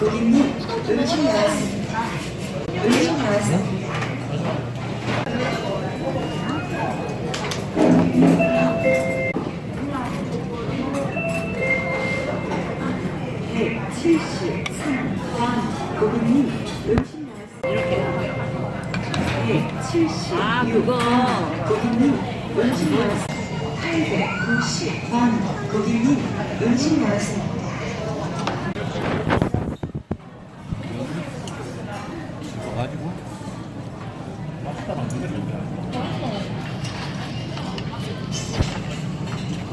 고객님 음식 나왔습니다. 음식 나왔어요? 173번 고객님 음식 나왔습니다. 네, 76 아, 그거. 고객님 음식 나왔습니다. 890번 고객님 음식 나왔습니다. 가지고 맛있다 게